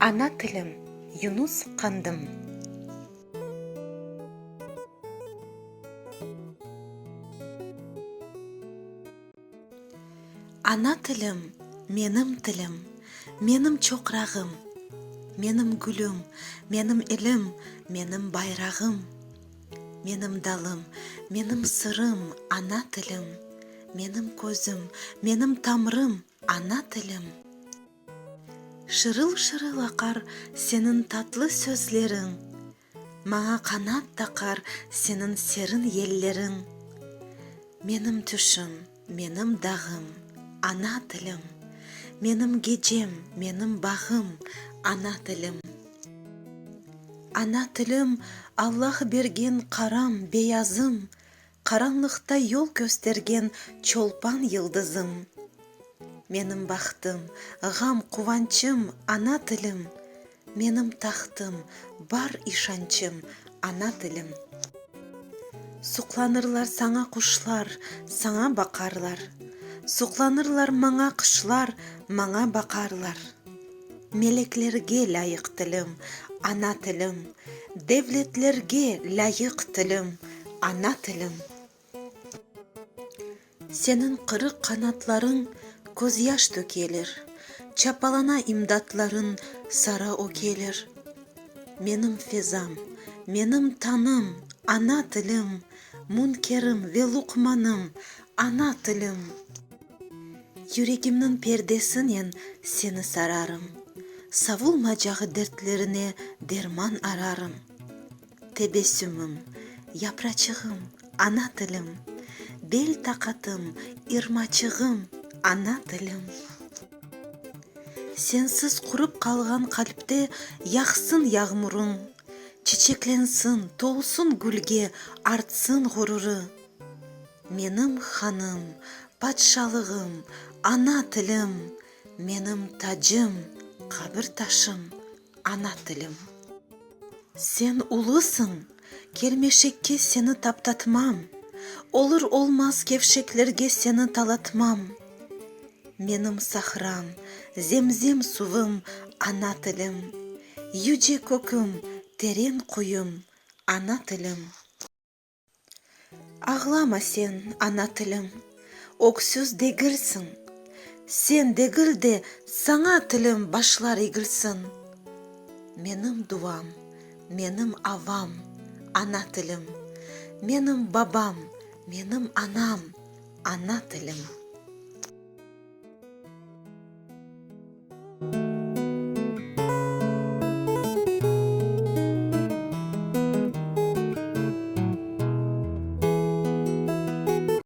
Ана тілім Юнус қандым. Ана тілім менім тілім, менім чоқрағым, менім гүлім, менім ілім, менім байрағым, менім далым, менім сырым, ана тілім, менім көзім, менім тамырым, ана тілім. Шырыл-шырыл ақар сенің татлы сөзлерің, маңа қанат тақар сенің серін еллерің. Менім түшім, менім дағым, ана тілім, менім гежем, менім бағым, ана тілім. Ана тілім Аллах берген қарам беязым, қараңлықта yol көстерген чолпан йылдызым. Менің бақтым, ғам қуанчым, ана тілім, менің тақтым, бар ишанчым, ана тілім. Суқланырлар саңа құшлар, саңа бақарлар. Суқланырлар маңа құшлар, маңа бақарлар. Мелеклерге лайық тілім, ана тілім. Девлетлерге лайық тілім, ана тілім. Сенің қырық қанатларың gözyaş dökelir. Çapalana imdatların sara okelir. Menim fezam, menim tanım, ana tilim, munkerim ve luqmanim, ana tilim. Yüreğimnin perdesinen seni sararım. Savulmacağı dertlerine derman ararım. Tebessümüm, yapracığım, ana tilim, bel taqatim, irmachig'im ана тілім. Сенсіз құрып қалған қаліпте яқсын яғмұрың. Чечекленсін, толсын гүлге артсын ғұрыры. Менің ханым, патшалығым, ана тілім, менің тажым, қабір ташым, ана тілім. Сен ұлысың, келмешекке сені таптатмам. Олыр олмас кевшеклерге сені талатмам. Менің сахрам, земзем сувым, ана тілім. Юже көкім, терен қойым, ана тілім. Ағлама сен, ана тілім, өксіз дегілсің. Сен дегілде саңа тілім башлар егілсін. Менің дуам, менің авам, ана тілім. Менің бабам, менің анам, ана тілім.